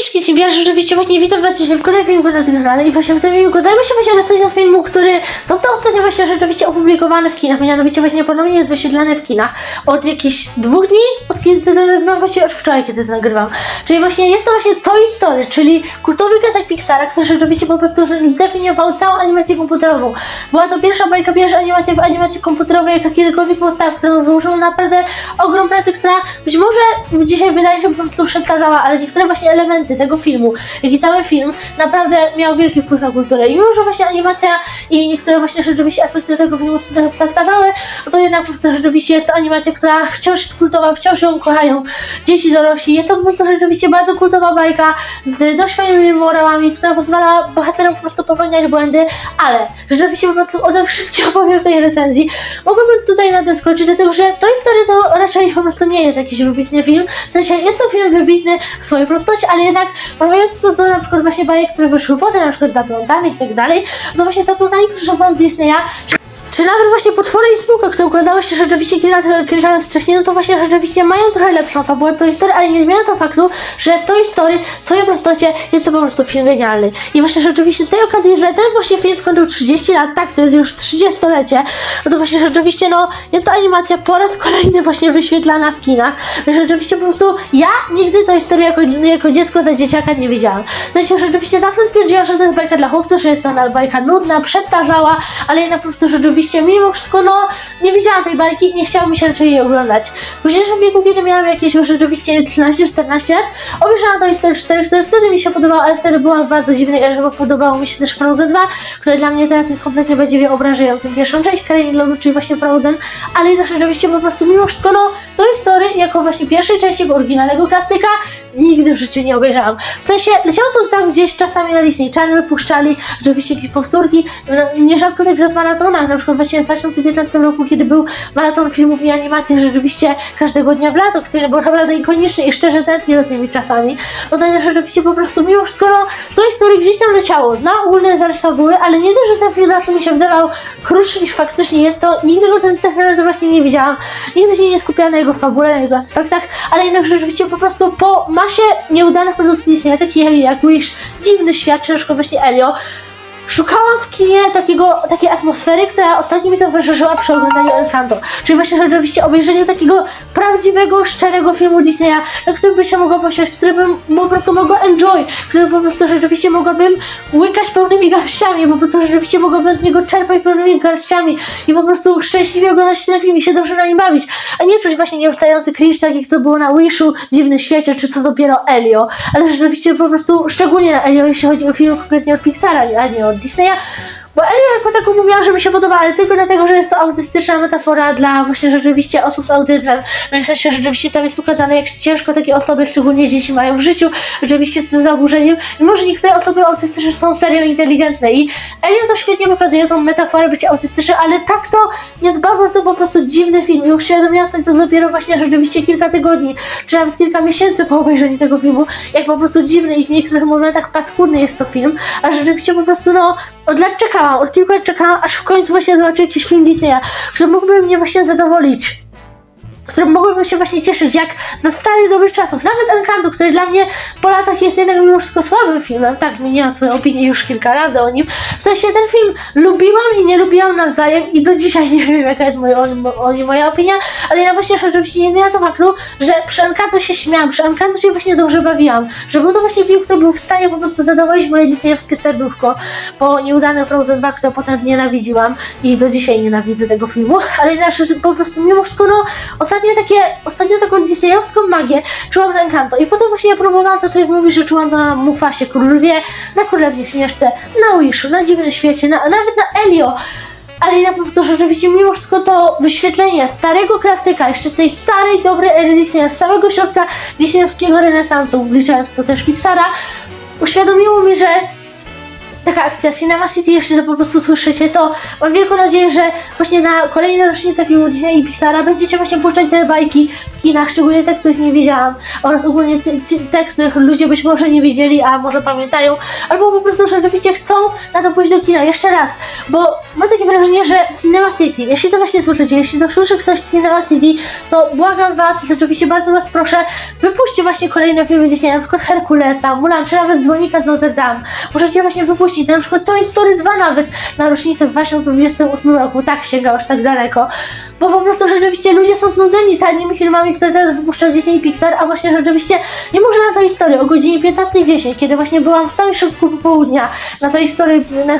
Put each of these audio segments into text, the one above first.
Miszki ja rzeczywiście właśnie witam was dzisiaj w kolejnym filmiku na tym kanale i właśnie w tym filmiku zajmę się właśnie recenzją filmu, który został ostatnio właśnie rzeczywiście opublikowany w kinach, mianowicie właśnie ponownie jest wyświetlany w kinach od jakichś dwóch dni, od kiedy to nagrywam, właśnie od wczoraj, kiedy to nagrywam. Czyli właśnie jest to właśnie Toy Story, czyli kultowy kazak Pixara, który rzeczywiście po prostu zdefiniował całą animację komputerową. Była to pierwsza bajka, pierwsza animacja w animacji komputerowej, jaka kiedykolwiek powstała, którą wyłożyło naprawdę ogrom pracy, która być może dzisiaj wydaje się po prostu przestarzała, ale niektóre właśnie elementy tego filmu, jak i cały film, naprawdę miał wielki wpływ na kulturę. I mimo, że właśnie animacja i niektóre właśnie rzeczywiście aspekty tego filmu są trochę przestarzały, to jednak prostu rzeczywiście jest to animacja, która wciąż jest kultowa, wciąż ją kochają dzieci, dorośli. Jest to po prostu rzeczywiście bardzo kultowa bajka z dość fajnymi morałami, która pozwala bohaterom po prostu popełniać błędy, ale rzeczywiście po prostu o tym wszystkim opowiem w tej recenzji. Mogłabym tutaj na tym skończyć, dlatego że Toy Story to raczej po prostu nie jest jakiś wybitny film. W sensie jest to film wybitny w swojej prostocie, ale jednak porównując to do na przykład właśnie bajek, które wyszły potem, na przykład Zaplątanych i tak dalej, to właśnie Zaplątani, którzy są z Disneya, czy nawet właśnie potwory i spółka, które ukazały się rzeczywiście kilka, kilka lat wcześniej, no to właśnie rzeczywiście mają trochę lepszą fabułę Toy Story, ale nie zmienia to faktu, że Toy Story w swojej prostocie jest to po prostu film genialny. I właśnie rzeczywiście z tej okazji, że ten właśnie film skończył 30 lat, tak, to jest już 30-lecie, no to właśnie rzeczywiście, no, jest to animacja po raz kolejny właśnie wyświetlana w kinach. Więc rzeczywiście po prostu ja nigdy Toy Story jako, jako dziecko za dzieciaka nie widziałam. W sensie rzeczywiście zawsze stwierdziłam, że to jest bajka dla chłopców, że jest to bajka nudna, przestarzała, ale jednak po prostu rzeczywiście mimo wszystko, no, nie widziałam tej bajki nie chciało mi się raczej jej oglądać. W późniejszym wieku, kiedy miałam jakieś już rzeczywiście 13-14 lat, obejrzałam Toy Story 4, które wtedy mi się podobało, ale wtedy byłam w bardzo dziwnej erze, bo podobało mi się też Frozen 2, które dla mnie teraz jest kompletnie badziewie obrażającym. Pierwszą część Krainy Lodu, czyli właśnie Frozen, ale też rzeczywiście po prostu mimo wszystko, no, Toy Story jako właśnie pierwszej części oryginalnego klasyka nigdy w życiu nie obejrzałam. W sensie leciało to tam gdzieś czasami na Disney Channel, puszczali rzeczywiście jakieś powtórki, nierzadko także w maratonach, na przykład właśnie w 2015 roku, kiedy był maraton filmów i animacji rzeczywiście każdego dnia w lato, który był naprawdę ikoniczny i szczerze tęsknię za tymi czasami, no to rzeczywiście po prostu mimo wszystko no, Toy Story gdzieś tam leciało, zna ogólne zarys fabuły, ale nie dość, że ten film zawsze mi się wydawał krótszy niż faktycznie jest to, nigdy go ten technologii właśnie nie widziałam, nigdy się nie skupiałam na jego fabule, na jego aspektach, ale jednak rzeczywiście po prostu po masie nieudanych produkcji Disneya, takich jak Wish, Dziwny Świat, czy właśnie Elio, Szukałam w kinie takiego, takiej atmosfery, która ostatnio mi towarzyszyła przy oglądaniu Encanto. Czyli właśnie rzeczywiście obejrzeniu takiego prawdziwego, szczerego filmu Disneya, na którym by się mogła pośmiać, który bym po prostu mogła enjoy, który po prostu rzeczywiście mogłabym łykać pełnymi garściami, po prostu rzeczywiście mogłabym z niego czerpać pełnymi garściami i po prostu szczęśliwie oglądać ten film i się dobrze na nim bawić, a nie czuć właśnie nieustający cringe, tak jak to było na Wishu, Dziwnym Świecie, czy co dopiero Elio, ale rzeczywiście po prostu szczególnie na Elio, jeśli chodzi o film konkretnie od Pixara, a nie od Disneya, bo Elio jako taką mówiłam, że mi się podoba, ale tylko dlatego, że jest to autystyczna metafora dla właśnie rzeczywiście osób z autyzmem. No w sensie rzeczywiście tam jest pokazane, jak ciężko takie osoby, szczególnie dzieci, mają w życiu, rzeczywiście z tym zaburzeniem. I może niektóre osoby autystyczne są serio inteligentne i Elio to świetnie pokazuje tą metaforę bycia autystycznym, ale tak to jest bardzo po prostu dziwny film i uświadomiłam sobie to dopiero właśnie rzeczywiście kilka tygodni, czy nawet kilka miesięcy po obejrzeniu tego filmu, jak po prostu dziwny i w niektórych momentach paskudny jest to film, a rzeczywiście po prostu no, od lat czekałam, od kilku lat czekałam, aż w końcu właśnie zobaczę jakiś film Disneya, który mógłby mnie właśnie zadowolić którym mogłabym się właśnie cieszyć, jak za starych dobrych czasów. Nawet Encanto, który dla mnie po latach jest jednak mimo wszystko słabym filmem. Tak, zmieniłam swoją opinię już kilka razy o nim. W sensie ten film lubiłam i nie lubiłam nawzajem i do dzisiaj nie wiem, jaka jest moja, o, nim- moja opinia, ale ja właśnie rzeczywiście nie zmienia to faktu, że przy Encanto się śmiałam, przy Encanto się właśnie dobrze bawiłam, że był to właśnie film, który był w stanie po prostu zadowolić moje disneyowskie serduszko po nieudanym Frozen 2, które potem znienawidziłam i do dzisiaj nienawidzę tego filmu, ale że po prostu mimo wszystko no ostatnio takie, ostatnio taką disneyowską magię czułam na Encanto i potem właśnie ja próbowałam to sobie wmówić, że czułam to na Mufasie, Król Lwie, na Królewnie Śnieżce, na Wishu, na Dziwnym Świecie, na, nawet na Elio, ale ja po prostu rzeczywiście mimo wszystko to wyświetlenie starego klasyka, jeszcze z tej starej, dobrej ery Disneya, z samego środka disneyowskiego renesansu, wliczając to też Pixara, uświadomiło mi, że taka akcja Cinema City, jeśli to po prostu słyszycie, to mam wielką nadzieję, że właśnie na kolejne rocznice filmu Disney i Pixara będziecie właśnie puszczać te bajki w kinach, szczególnie te, których nie wiedziałam, oraz ogólnie te, te, których ludzie być może nie widzieli, a może pamiętają, albo po prostu rzeczywiście chcą na to pójść do kina jeszcze raz, bo mam takie wrażenie, że Cinema City, jeśli to właśnie słyszycie, jeśli to słyszy ktoś z Cinema City, to błagam was, rzeczywiście bardzo was proszę, wypuśćcie właśnie kolejne filmy Disney, na przykład Herkulesa, Mulan, czy nawet Dzwonika z Notre Dame. Możecie właśnie wypuścić, na przykład Toy Story 2 nawet na rocznicę w 2028 roku, tak sięga aż tak daleko, bo po prostu rzeczywiście ludzie są znudzeni tanimi filmami, które teraz wypuszcza Disney i Pixar, a właśnie rzeczywiście nie można na tej historii o godzinie 15.10, kiedy właśnie byłam w samym środku popołudnia na tej historii, na,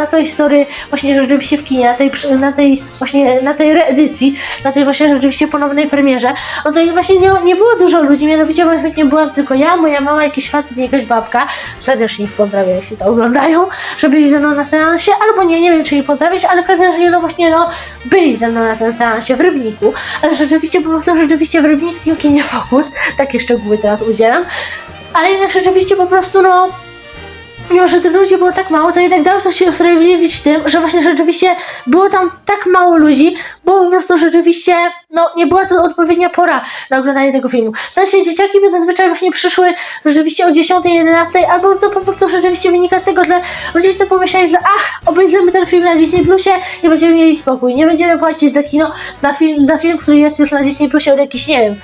na, tej historii właśnie rzeczywiście w kinie, na tej, na tej właśnie, na tej reedycji, na tej właśnie rzeczywiście ponownej premierze, no to właśnie nie, nie było dużo ludzi, mianowicie nie byłam tylko ja, moja mama, jakiś facet jakaś babka, serdecznie ich pozdrawiam, jeśli to oglądają, że byli ze mną na seansie, albo nie, nie wiem czy ich pozdrawiać, ale każdym razie no właśnie no byli ze mną na tym seansie w Rybniku, ale rzeczywiście po prostu rzeczywiście w rybnickim kinie Focus, takie szczegóły teraz udzielam, ale jednak rzeczywiście po prostu no mimo że tych ludzi było tak mało, to jednak dało to się usprawiedliwić tym, że właśnie rzeczywiście było tam tak mało ludzi, bo po prostu rzeczywiście, no, nie była to odpowiednia pora na oglądanie tego filmu. W sensie dzieciaki by zazwyczaj właśnie przyszły rzeczywiście o 10, 11, albo to po prostu rzeczywiście wynika z tego, że rodzice pomyśleli, że ach, obejrzymy ten film na Disney Plusie i będziemy mieli spokój. Nie będziemy płacić za kino, za film, za film który jest już na Disney Plusie od jakichś, nie wiem,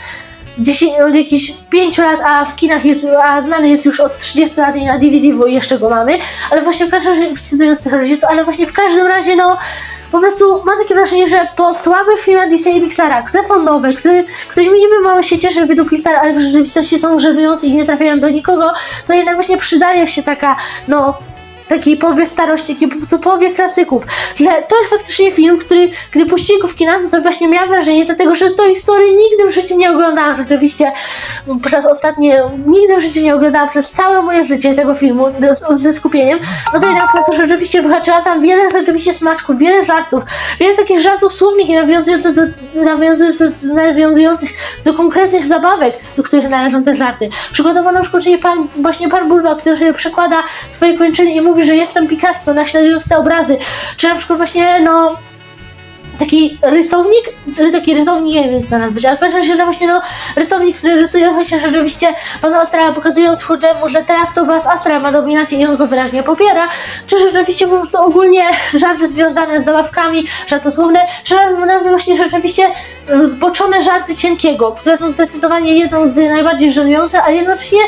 10, od jakichś 5 lat, a w kinach jest, a znany jest już od 30 lat i na DVD, bo jeszcze go mamy, ale właśnie w każdym razie, cytując tych rodziców, ale właśnie w każdym razie, no, po prostu mam takie wrażenie, że po słabych filmach Disney i Pixara, które są nowe, które, którymi niby mało się cieszę według Pixar, ale w rzeczywistości są żenujące i nie trafiają do nikogo, to jednak właśnie przydaje się taka, no, taki powie starości, taki po powie klasyków, że to jest faktycznie film, który, gdy puścili go w kinach, to właśnie miałam wrażenie, dlatego że tej historii nigdy w życiu nie oglądałam rzeczywiście przez ostatnie, nigdy w życiu nie oglądałam przez całe moje życie tego filmu ze, skupieniem, no to po prostu rzeczywiście wyhaczyła tam wiele rzeczywiście smaczków, wiele żartów, wiele takich żartów słownych i nawiązujących do, nawiązujących do, nawiązujących do konkretnych zabawek, do których należą te żarty. Przykładowo na przykład, czyli pan, właśnie pan Bulba, który sobie przekłada swoje kończyny i mówi, że jestem Picasso, naśladując te obrazy, czy na przykład właśnie, no, taki rysownik, y, taki rysownik, nie wiem jak to nazwać, ale każdym razie no właśnie no, rysownik, który rysuje właśnie rzeczywiście Buzz Astrala, pokazując chudemu, że teraz to Buzz Astral ma dominację i on go wyraźnie popiera, czy rzeczywiście po prostu ogólnie żarty związane z zabawkami, żartosłowne, czy nawet właśnie rzeczywiście zboczone żarty Cienkiego, które są zdecydowanie jedną z najbardziej żenujących, ale jednocześnie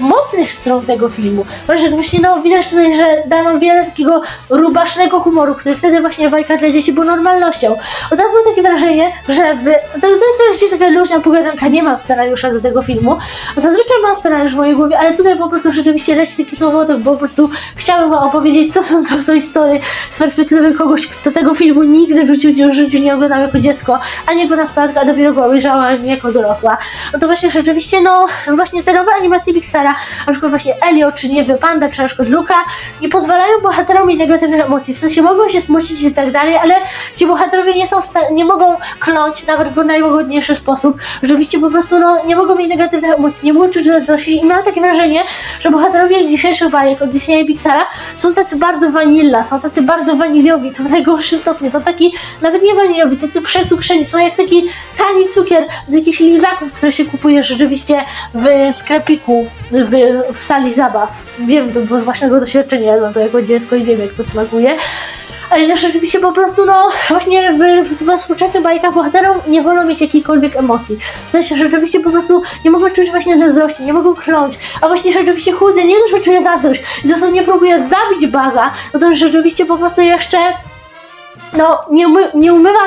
mocnych stron tego filmu. Właśnie, właśnie no, widać tutaj, że dano wiele takiego rubasznego humoru, który wtedy właśnie w bajkach dla dzieci był normalnością. Od razu mam takie wrażenie, że w, to, to jest właśnie taka luźna pogadanka, nie ma scenariusza do tego filmu. Zazwyczaj mam scenariusz w mojej głowie, ale tutaj po prostu rzeczywiście leci taki słowotok, bo po prostu chciałabym wam opowiedzieć, co są to, to historie z perspektywy kogoś, kto tego filmu nigdy w życiu, w życiu nie oglądał jako dziecko, a nie jako nastolatka, dopiero go obejrzałem jako dorosła. No to właśnie rzeczywiście, no właśnie te nowe animacje Pixara, na przykład właśnie Elio, czy nie Panda, czy na przykład Luka, nie pozwalają bohaterom mieć negatywnych emocji. W sensie mogą się smucić i tak dalej, ale ci bohaterowie nie są nie mogą kląć nawet w najłagodniejszy sposób. Rzeczywiście po prostu no, nie mogą mieć negatywnych emocji, nie mogą czuć radości i mam takie wrażenie, że bohaterowie dzisiejszych bajek od Disneya i Pixara są tacy bardzo vanilla, są tacy bardzo waniliowi, to w najgorszym stopniu, są taki nawet nie waniliowi, tacy przecukrzeni, są jak taki tani cukier z jakichś lizaków, które się kupuje rzeczywiście w sklepiku, w, w sali zabaw. Wiem to bo z własnego doświadczenia, no to jako dziecko i wiem jak to smakuje. Ale no rzeczywiście po prostu, no właśnie w, w współczesnych bajkach bohaterom nie wolno mieć jakiejkolwiek emocji. W sensie rzeczywiście po prostu nie mogą czuć właśnie zazdrości, nie mogą kląć. A właśnie rzeczywiście chudy nie dość, że czuje zazdrość i dosłownie próbuje zabić Baza, no to rzeczywiście po prostu jeszcze no, nie, umy, nie umywa,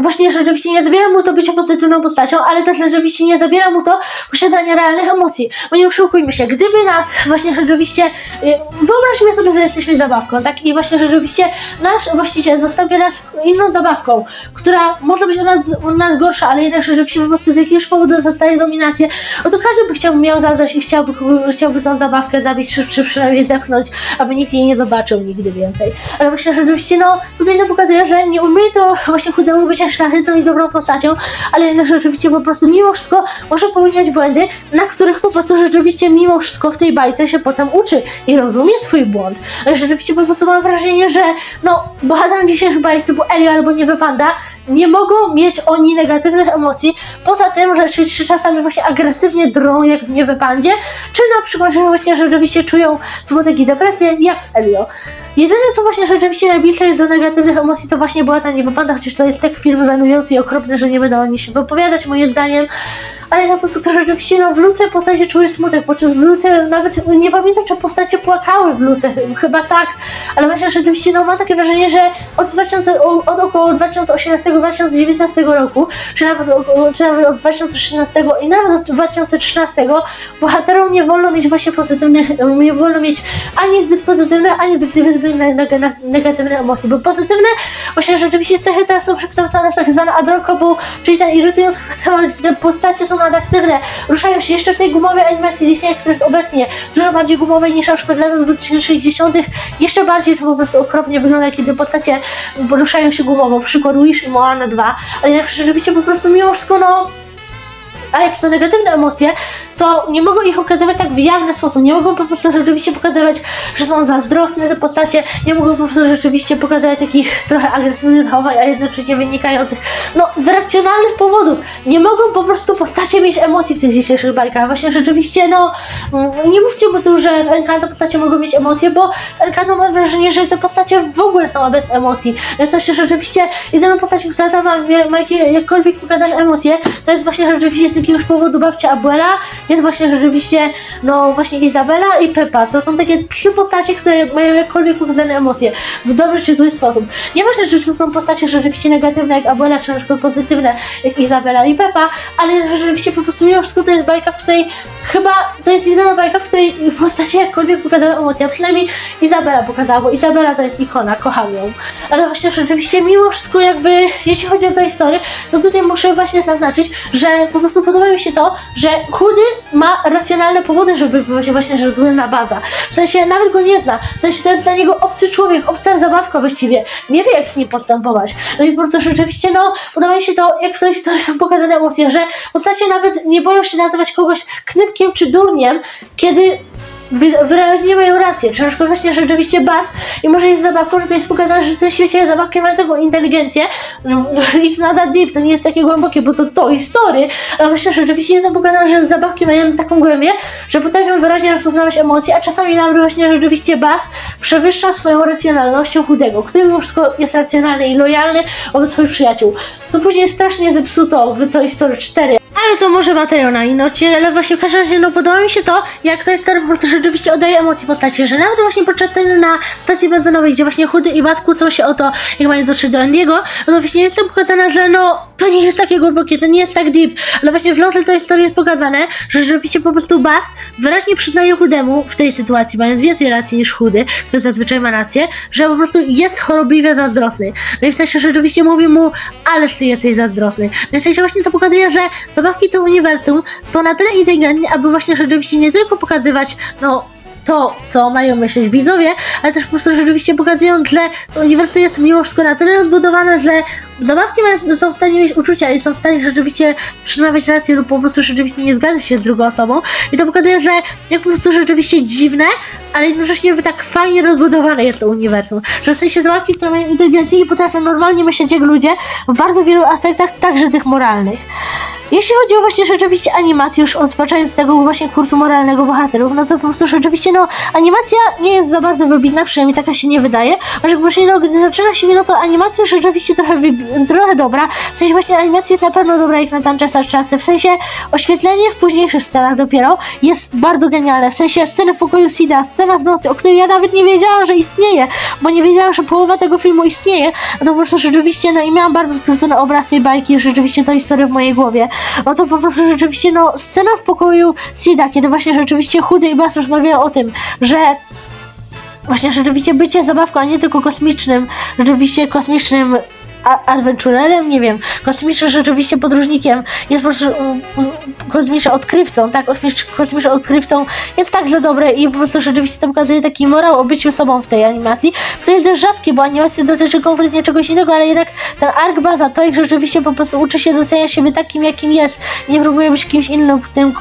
właśnie rzeczywiście nie zabiera mu to bycia pozytywną postacią, ale też rzeczywiście nie zabiera mu to posiadania realnych emocji. Bo nie oszukujmy się, gdyby nas właśnie rzeczywiście, y, wyobraźmy sobie, że jesteśmy zabawką, tak? I właśnie rzeczywiście nasz właściciel zastąpi nas inną zabawką, która może być od nas, gorsza, ale jednak rzeczywiście po prostu z jakiegoś powodu zostaje dominację, no to każdy by chciał, miał zazdrość i chciałby, chciałby tą zabawkę zabić, czy, czy przynajmniej zepchnąć, aby nikt jej nie zobaczył nigdy więcej. Ale właśnie rzeczywiście, no, tutaj to pokazuje, że nie umie to właśnie chudemu samemu bycia szlachetną i dobrą postacią, ale jednak rzeczywiście po prostu mimo wszystko może popełniać błędy, na których po prostu rzeczywiście mimo wszystko w tej bajce się potem uczy i rozumie swój błąd. Rzeczywiście po prostu mam wrażenie, że no, bohaterom dzisiejszych bajek typu Elio albo Niewy Panda nie mogą mieć oni negatywnych emocji, poza tym, że czy, czy czasami właśnie agresywnie drą jak w Niewy Pandzie, czy na przykład, że właśnie rzeczywiście czują smutek i depresję jak w Elio. Jedyne co właśnie rzeczywiście najbliższe jest do negatywnych emocji to właśnie była ta niewypada, chociaż to jest tak film żenujący i okropny, że nie będę o nim się wypowiadać moim zdaniem. Ale na prostu to rzeczywiście no, w Luce postacie czuły smutek, po czym w Luce nawet nie pamiętam czy postacie płakały w Luce, chyba tak, ale właśnie rzeczywiście no mam takie wrażenie, że od, 2000, o- od około 2018-2019 roku, czy nawet, czy nawet od 2013 i nawet od 2013 bohaterom nie wolno mieć właśnie pozytywnych, nie wolno mieć ani zbyt pozytywne, ani zbyt zbyt neg- negatywne emocje, bo pozytywne właśnie rzeczywiście cechy teraz są przekształcane w tak zwane adorkopą, czyli ten irytujący temat, gdzie te postacie są nadaktywne, ruszają się jeszcze w tej gumowej animacji Disney, która jest obecnie dużo bardziej gumowej niż na przykład latach 2060. Jeszcze bardziej to po prostu okropnie wygląda, kiedy postacie ruszają się gumowo, przykład Wish i Moana 2, ale jak rzeczywiście po prostu mimo wszystko no a jak są negatywne emocje, to nie mogą ich okazywać tak w jawny sposób. Nie mogą po prostu rzeczywiście pokazywać, że są zazdrosne te postacie, nie mogą po prostu rzeczywiście pokazywać takich trochę agresywnych zachowań, a jednocześnie wynikających no, z racjonalnych powodów. Nie mogą po prostu postacie mieć emocji w tych dzisiejszych bajkach. Właśnie rzeczywiście, no, mm, nie mówcie mu tu, że w Encanto postacie mogą mieć emocje, bo w Encanto mam wrażenie, że te postacie w ogóle są bez emocji. Właśnie rzeczywiście jedyną postacią, która tam ma, ma jakie- jakkolwiek pokazane emocje, to jest właśnie rzeczywiście z jakiegoś powodu babcia Abuela, jest właśnie rzeczywiście, no właśnie Izabela i Pepa. To są takie trzy postacie, które mają jakkolwiek pokazane emocje, w dobry czy zły sposób. Nieważne, że to są postacie rzeczywiście negatywne jak Abuela, czy na pozytywne jak Izabela i Pepa, ale rzeczywiście po prostu mimo wszystko to jest bajka, w której chyba to jest jedyna bajka, w której postacie jakkolwiek pokazały emocje, a przynajmniej Izabela pokazała, bo Izabela to jest ikona, kocham ją. Ale właśnie rzeczywiście mimo wszystko jakby, jeśli chodzi o tę historię, to tutaj muszę właśnie zaznaczyć, że po prostu podoba mi się to, że chudy ma racjonalne powody, żeby być właśnie złym baza. W sensie nawet go nie zna. W sensie to jest dla niego obcy człowiek, obca zabawka właściwie. Nie wie jak z nim postępować. No i po prostu rzeczywiście, no, podoba mi się to, jak w tej historii są pokazane emocje, że postacie nawet nie boją się nazywać kogoś knypkiem czy durniem, kiedy wyraźnie mają rację. Przykład właśnie rzeczywiście Bas i może jest zabawką, że to jest pokazane, że w tym świecie zabawki mają taką inteligencję, no, it's not that deep, to nie jest takie głębokie, bo to to story, ale właśnie rzeczywiście jest pokazane, że zabawki mają taką głębię, że potrafią wyraźnie rozpoznawać emocje, a czasami nawet właśnie rzeczywiście Bas przewyższa swoją racjonalnością chudego, który mimo wszystko jest racjonalny i lojalny wobec swoich przyjaciół. To później strasznie zepsuto w Toy Story 4, ale to może materiał na inny odcinek, ale właśnie w każdym razie no podoba mi się to, jak to jest prostu rzeczywiście oddaje emocje postaci, że nawet właśnie podczas sceny na stacji benzynowej, gdzie właśnie Chudy i Bas kłócą się o to, jak mają dotrzeć do Andiego, no to właśnie jest tam pokazane, że no to nie jest takie głębokie, to nie jest tak deep, ale właśnie w Lotle to historii jest pokazane, że rzeczywiście po prostu Bas wyraźnie przyznaje Chudemu w tej sytuacji, mając więcej racji niż Chudy, który zazwyczaj ma rację, że po prostu jest chorobliwie zazdrosny. No i w sensie rzeczywiście mówi mu, ależ ty jesteś zazdrosny. No i w sensie właśnie to pokazuje, że zabawki to uniwersum są na tyle inteligentne, aby właśnie rzeczywiście nie tylko pokazywać, no, to, co mają myśleć widzowie, ale też po prostu rzeczywiście pokazują, że to uniwersum jest mimo wszystko na tyle rozbudowane, że zabawki są w stanie mieć uczucia i są w stanie rzeczywiście przyznawać rację lub po prostu rzeczywiście nie zgadzać się z drugą osobą. I to pokazuje, że jak po prostu rzeczywiście dziwne, ale jednocześnie tak fajnie rozbudowane jest to uniwersum. Że w sensie zabawki, które mają inteligencję i potrafią normalnie myśleć jak ludzie w bardzo wielu aspektach, także tych moralnych. Jeśli chodzi o właśnie rzeczywiście animację, już rozpoczynając z tego właśnie kursu moralnego bohaterów, no to po prostu rzeczywiście no animacja nie jest za bardzo wybitna, przynajmniej taka się nie wydaje, a że właśnie no gdy zaczyna się, no to animacja już rzeczywiście trochę, trochę dobra, w sensie właśnie animacja jest na pewno dobra jak na tamte czasy, w sensie oświetlenie w późniejszych scenach dopiero jest bardzo genialne, w sensie sceny w pokoju Sida, scena w nocy, o której ja nawet nie wiedziałam, że istnieje, bo nie wiedziałam, że połowa tego filmu istnieje, a to po prostu rzeczywiście, no i miałam bardzo skrócony obraz tej bajki, rzeczywiście to historia w mojej głowie, no to po prostu rzeczywiście, no, scena w pokoju Sida, kiedy właśnie rzeczywiście Chudy i Bas rozmawiają o tym, że właśnie rzeczywiście bycie zabawką, a nie tylko kosmicznym, rzeczywiście kosmicznym a- adventurerem, nie wiem, kosmicznym rzeczywiście podróżnikiem, jest po prostu um, um, kosmicznym odkrywcą, tak, kosmicz- kosmicznym odkrywcą jest także dobre i po prostu rzeczywiście to pokazuje taki morał o byciu sobą w tej animacji, który jest dość rzadki, bo animacja dotyczy konkretnie czegoś innego, ale jednak ten ark baza, to ich rzeczywiście po prostu uczy się doceniać siebie takim, jakim jest, nie próbuje być kimś innym, tym,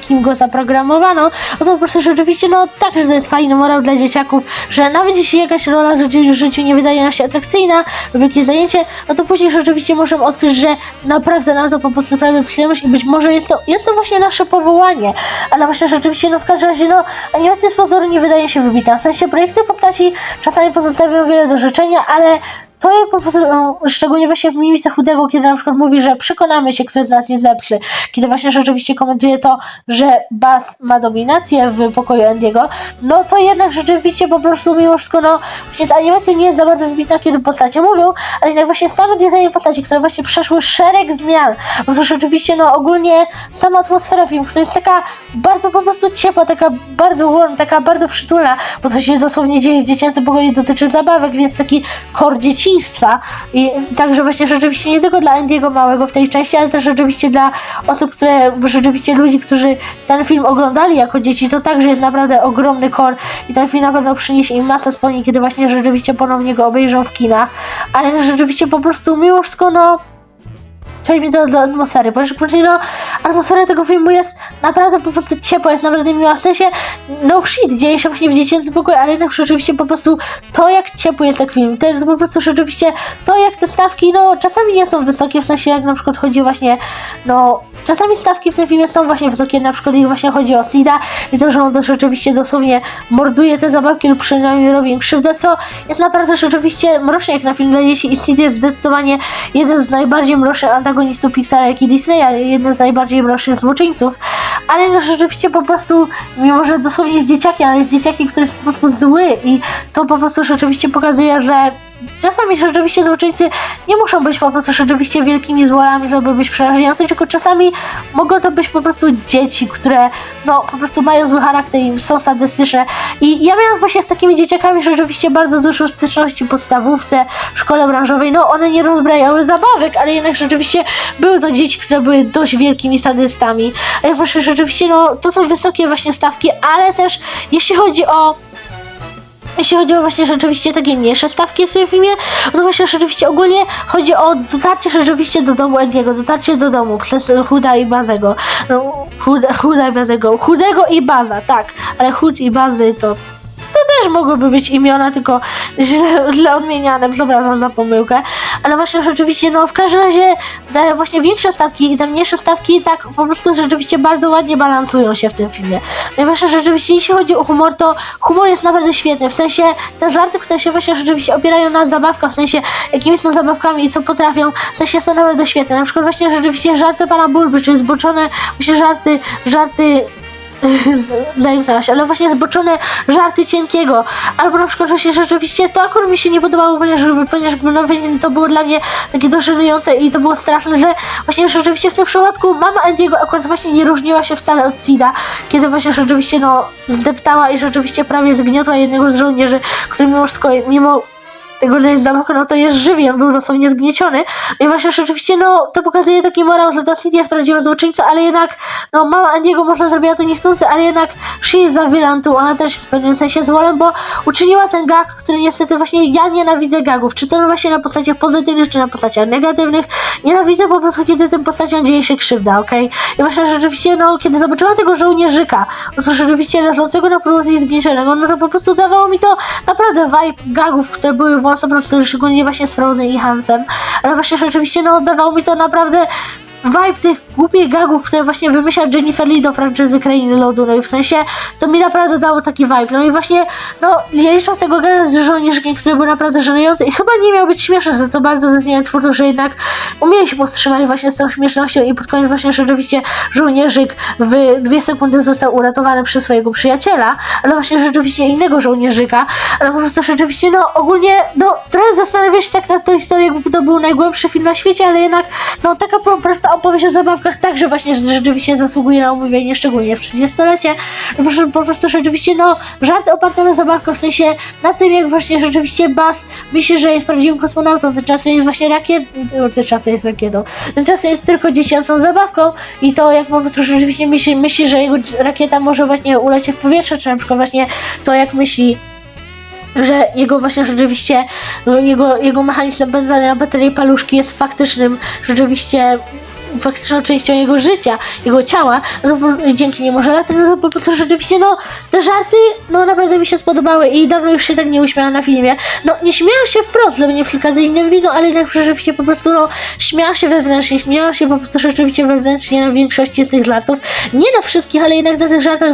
kim go zaprogramowano, no to po prostu rzeczywiście, no tak, że to jest fajny morał dla dzieciaków, że nawet jeśli jakaś rola w życiu, nie wydaje nam się atrakcyjna lub jakieś zajęcie, no to później rzeczywiście możemy odkryć, że naprawdę nam to po prostu sprawia przyjemność i być może jest to, jest to właśnie nasze powołanie, ale właśnie rzeczywiście, no w każdym razie, no animacja z pozoru nie wydaje się wybitna, w sensie projekty postaci czasami pozostawiają wiele do życzenia, ale to jak po prostu, no, szczególnie właśnie w mimice chudego, kiedy na przykład mówi, że przekonamy się, kto z nas jest lepszy, kiedy właśnie rzeczywiście komentuje to, że Bas ma dominację w pokoju Andiego, no to jednak rzeczywiście po prostu mimo wszystko, no właśnie ta animacja nie jest za bardzo wybitna, kiedy postacie mówią, ale jednak właśnie same designy postaci, które właśnie przeszły szereg zmian, bo to rzeczywiście, no ogólnie sama atmosfera filmu, to jest taka bardzo po prostu ciepła, taka bardzo warm, taka bardzo przytulna, bo to się dosłownie dzieje w dziecięcym pokoju, dotyczy zabawek, więc taki kor dzieciństwa. I także właśnie rzeczywiście nie tylko dla Andiego Małego w tej części, ale też rzeczywiście dla osób, które, rzeczywiście ludzi, którzy ten film oglądali jako dzieci, to także jest naprawdę ogromny kor i ten film na pewno przyniesie im masę wspomnień, kiedy właśnie rzeczywiście ponownie go obejrzą w kinach, ale rzeczywiście po prostu mimo wszystko no Chodzi mi do, do atmosfery, później no, atmosfera tego filmu jest naprawdę po prostu ciepła, jest naprawdę miła, w sensie no shit, dzieje się właśnie w dziecięcym pokoju, ale jednak rzeczywiście po prostu to jak ciepły jest ten film, to, to po prostu rzeczywiście to jak te stawki, no czasami nie są wysokie, w sensie jak na przykład chodzi właśnie, no czasami stawki w tym filmie są właśnie wysokie, na przykład jeśli właśnie chodzi o Sida i to, że on to rzeczywiście dosłownie morduje te zabawki lub przynajmniej robi im krzywdę, co jest naprawdę rzeczywiście mroczne jak na film dla dzieci i Sid jest zdecydowanie jeden z najbardziej mrocznych antagonistów Pixara, jak i Disneya, jeden z najbardziej mrocznych złoczyńców, ale no rzeczywiście po prostu, mimo że dosłownie jest dzieciakiem, ale jest dzieciakiem, który jest po prostu zły i to po prostu rzeczywiście pokazuje, że czasami rzeczywiście złoczyńcy nie muszą być po prostu rzeczywiście wielkimi złolami, żeby być przerażający, tylko czasami mogą to być po prostu dzieci, które no po prostu mają zły charakter i są sadystyczne. I ja miałam właśnie z takimi dzieciakami rzeczywiście bardzo dużo styczności w podstawówce, w szkole branżowej. No one nie rozbrajały zabawek, ale jednak rzeczywiście były to dzieci, które były dość wielkimi sadystami. Ale właśnie rzeczywiście no to są wysokie właśnie stawki, ale też jeśli chodzi o jeśli chodzi o właśnie rzeczywiście takie mniejsze stawki w tym filmie, no właśnie rzeczywiście ogólnie chodzi o dotarcie rzeczywiście do domu Ediego, dotarcie do domu przez Chuda i Bazego. No, chuda, i Bazego. Chudego i Baza, tak, ale Chud i Bazy to to też mogłyby być imiona, tylko źle, źle odmieniane, przepraszam za pomyłkę. Ale właśnie rzeczywiście, no w każdym razie te właśnie większe stawki i te mniejsze stawki tak po prostu rzeczywiście bardzo ładnie balansują się w tym filmie. No i właśnie rzeczywiście, jeśli chodzi o humor, to humor jest naprawdę świetny, w sensie te żarty, które się właśnie rzeczywiście opierają na zabawkach, w sensie jakimi są zabawkami i co potrafią, w sensie są naprawdę świetne. Na przykład właśnie rzeczywiście żarty pana Bulby, czyli zboczone właśnie żarty, żarty zajęłaś, ale właśnie zboczone żarty cienkiego. Albo na przykład właśnie rzeczywiście to akurat mi się nie podobało, ponieważ, ponieważ no, to było dla mnie takie dość żenujące i to było straszne, że właśnie rzeczywiście w tym przypadku mama Andiego akurat właśnie nie różniła się wcale od Sida, kiedy właśnie rzeczywiście no zdeptała i rzeczywiście prawie zgniotła jednego z żołnierzy, który mimo wszystko, mimo tego, że jest zamach, no to jest żywy, on był dosłownie zgnieciony. I właśnie rzeczywiście, no, to pokazuje taki morał, że City jest prawdziwa złoczyńca, ale jednak, no, mama Andiego można zrobiła to niechcący, ale jednak she jest za Villantu, ona też jest w pewnym sensie złolem, bo uczyniła ten gag, który niestety właśnie ja nienawidzę gagów, czy to właśnie na postaciach pozytywnych, czy na postaciach negatywnych. Nienawidzę po prostu, kiedy tym postaciom dzieje się krzywda, okej? I właśnie rzeczywiście, no, kiedy zobaczyłam tego żołnierzyka, no to rzeczywiście leżącego na próbie zgniecionego, no to po prostu dawało mi to naprawdę vibe gagów, które były w prostu szczególnie właśnie z Frozen i Hansem, ale właśnie rzeczywiście no dawało mi to naprawdę vibe tych głupich gagów, które właśnie wymyśla Jennifer Lee do franczyzy Krainy Lodu, no i w sensie to mi naprawdę dało taki vibe, no i właśnie, no liczą tego gaga z żołnierzkiem, który był naprawdę żenujący i chyba nie miał być śmieszny, za co bardzo doceniam twórców, że jednak umieli się powstrzymać właśnie z tą śmiesznością i pod koniec właśnie rzeczywiście żołnierzyk w dwie sekundy został uratowany przez swojego przyjaciela, ale właśnie rzeczywiście innego żołnierzyka, ale po prostu rzeczywiście, no ogólnie, no trochę zastanawiam się tak nad tą historią, jakby to był najgłębszy film na świecie, ale jednak, no taka po prostu opowieść o zabawkach także właśnie rzeczywiście zasługuje na omówienie, szczególnie w 30-lecie. No, po prostu- rzeczywiście, no, żart oparty na zabawkach, w sensie na tym, jak właśnie rzeczywiście Bas myśli, że jest prawdziwym kosmonautą, tymczasem jest właśnie rakietą, tymczasem jest rakietą, tymczasem jest tylko dziecięcą zabawką i to jak po prostu rzeczywiście myśli, myśli że jego rakieta może właśnie ulecieć w powietrze, czy na przykład właśnie to jak myśli że jego właśnie rzeczywiście, no, jego, jego mechanizm napędzania baterii paluszki jest faktycznym, rzeczywiście faktyczną częścią jego życia, jego ciała, no dzięki niemu może latać, no po prostu rzeczywiście, no, te żarty, no naprawdę mi się spodobały i dawno już się tak nie uśmiałam na filmie. No, nie śmiałam się wprost, żeby nie przeszkadzać innym widzom, ale jednak rzeczywiście po prostu, no, śmiałam się wewnętrznie, śmiałam się po prostu rzeczywiście wewnętrznie na większości z tych żartów. Nie na wszystkich, ale jednak na tych żartach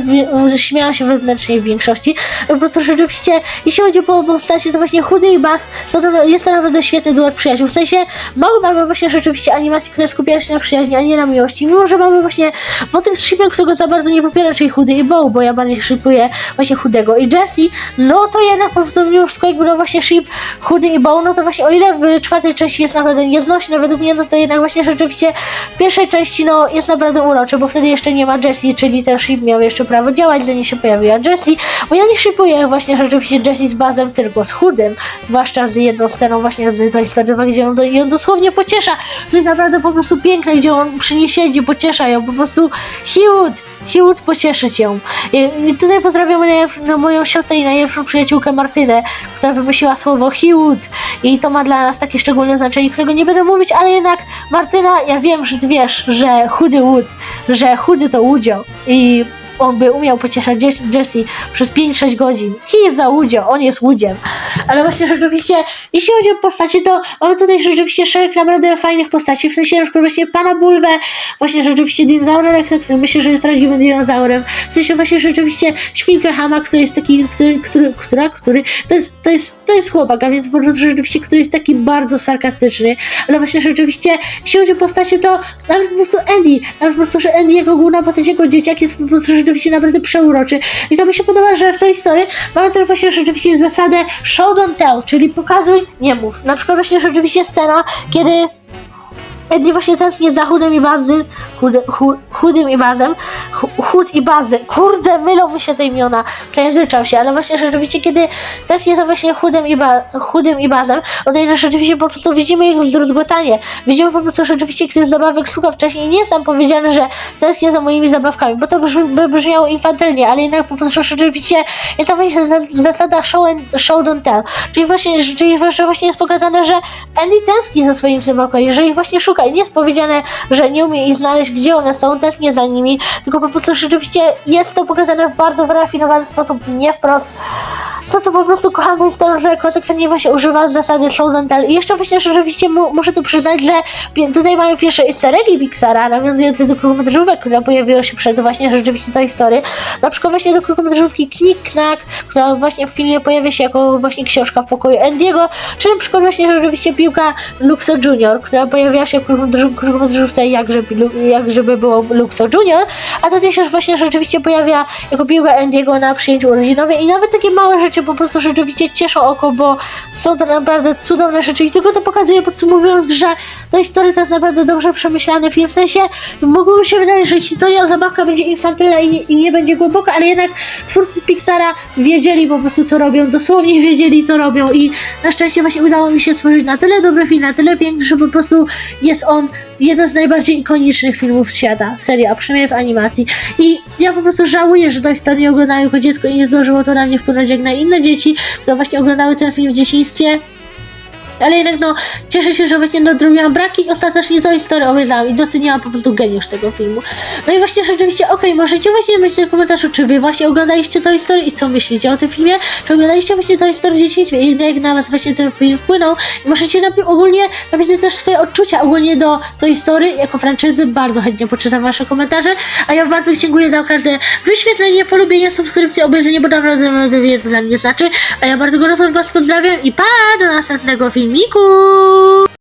śmiałam się wewnętrznie w większości. No, po prostu rzeczywiście, jeśli chodzi o postacie, to właśnie Chudy i Bas, to, to jest to naprawdę świetny duet przyjaciół. W sensie, mało mamy właśnie rzeczywiście animacji, które skupiają się na przyjaźni, a nie na miłości. Mimo, że mamy właśnie wątek z Shipem, którego za bardzo nie popiera, czyli Chudy i Bow, bo ja bardziej szypuję właśnie Chudego i Jessie, no to jednak po prostu mimo wszystko jakby no właśnie Ship, Chudy i Bow, no to właśnie o ile w czwartej części jest naprawdę nieznośny, według mnie, no to jednak właśnie rzeczywiście w pierwszej części no jest naprawdę uroczy, bo wtedy jeszcze nie ma Jessie, czyli ten Ship miał jeszcze prawo działać, zanim się pojawiła Jessie, bo ja nie szypuję właśnie rzeczywiście Jessie z Bazem, tylko z Chudym, zwłaszcza z jedną sceną właśnie z Toy Story 2, gdzie on, on dosłownie pociesza, co jest naprawdę po prostu piękne, gdzie on przy niej siedzi, pociesza ją, po prostu Hugh, Hugh pocieszyć ją. I, tutaj pozdrawiam no, moją siostrę i najlepszą przyjaciółkę Martynę, która wymyśliła słowo Hugh i to ma dla nas takie szczególne znaczenie, którego nie będę mówić, ale jednak Martyna, ja wiem, że ty wiesz, że chudy łód, że chudy to łudzio i on by umiał pocieszać Jess- Jessie przez 5-6 godzin. He is za łudzio, on jest łudziem. Ale właśnie rzeczywiście, jeśli chodzi o postacie, to mamy tutaj rzeczywiście szereg naprawdę fajnych postaci, w sensie na przykład właśnie Pana Bulwę, właśnie rzeczywiście dinozaura Rexa, który myślę, że jest prawdziwym dinozaurem, w sensie właśnie rzeczywiście Świnkę Hama, który jest taki, który, który, która, który, to jest, to jest, to jest chłopak, a więc po prostu rzeczywiście, który jest taki bardzo sarkastyczny, ale właśnie rzeczywiście, jeśli chodzi o postacie, to nawet po prostu Andy, nawet po prostu, że Andy jako główna postać, jako dzieciak jest po prostu rzeczywiście naprawdę przeuroczy. I to mi się podoba, że w tej historii mamy też właśnie rzeczywiście zasadę show don't tell, czyli pokazuj, nie mów. Na przykład właśnie rzeczywiście scena, kiedy Eddie właśnie tęsknię za chudym i bazym, chudy, chu, chudym i bazem, Ch- chud i bazy, kurde, mylą mi się te imiona, przejęzyczam się, ale właśnie rzeczywiście, kiedy tęsknię za właśnie chudym i, ba, chudym i bazem, no to rzeczywiście po prostu widzimy ich zdruzgotanie, widzimy po prostu rzeczywiście, kiedy zabawek szuka wcześniej, nie jest tam powiedziane, że tęsknię za moimi zabawkami, bo to brzmi, brzmiało infantylnie, ale jednak po prostu rzeczywiście jest tam właśnie za- zasada show, and, show don't tell, czyli właśnie, że- czyli że właśnie jest pokazane, że Andy tęskni za swoim że ich właśnie szuka i nie jest powiedziane, że nie umie ich znaleźć, gdzie one są, tęsknię za nimi, tylko po prostu rzeczywiście jest to pokazane w bardzo wyrafinowany sposób, nie wprost. To, co po prostu kocham, to jest to, że konsekwentnie właśnie używa zasady show don't tell. I jeszcze właśnie rzeczywiście mu, muszę tu przyznać, że tutaj mamy pierwsze easter Pixara, nawiązujące do krótkometrażówek, która pojawiła się przed właśnie rzeczywiście tej historii. Na przykład właśnie do krótkometrażówki Knick Knack, która właśnie w filmie pojawia się jako właśnie książka w pokoju Andiego, czy na przykład właśnie rzeczywiście piłka Luxo Junior, która pojawiała się w krótkometrażówce jak żeby, jak żeby było Luxo Junior, a tutaj się właśnie rzeczywiście pojawia jako piłka Andiego na przyjęciu urodzinowe i nawet takie małe rzeczy po prostu rzeczywiście cieszą oko, bo są to naprawdę cudowne rzeczy i tylko to pokazuje podsumowując, że to historia to jest naprawdę dobrze przemyślany film, w sensie mogłoby się wydawać, że historia o zabawkach będzie infantylna i nie, i nie będzie głęboka, ale jednak twórcy z Pixara wiedzieli po prostu co robią, dosłownie wiedzieli co robią i na szczęście właśnie udało mi się stworzyć na tyle dobry film, na tyle piękny, że po prostu jest on jeden z najbardziej ikonicznych filmów świata, seria, a przynajmniej w animacji. I ja po prostu żałuję, że to historię nie oglądałem jako dziecko i nie zdążyło to na mnie wpłynąć jak na inne dzieci, które właśnie oglądały ten film w dzieciństwie. Ale jednak no, cieszę się, że właśnie nadrobiłam braki i ostatecznie tą historię obejrzałam i doceniałam po prostu geniusz tego filmu. No i właśnie rzeczywiście, okej, możecie właśnie napisać w komentarzu, czy wy właśnie oglądaliście tę historię i co myślicie o tym filmie, czy oglądaliście właśnie tę historię w dzieciństwie? I jak na was właśnie ten film wpłynął. I możecie napi- ogólnie napisać też swoje odczucia ogólnie do tej historii jako franczyzy, bardzo chętnie poczytam wasze komentarze, a ja bardzo dziękuję za każde wyświetlenie, polubienie, subskrypcję, obejrzenie, bo naprawdę, naprawdę wiele to dla mnie znaczy, a ja bardzo gorąco was pozdrawiam i pa, do następnego filmiku!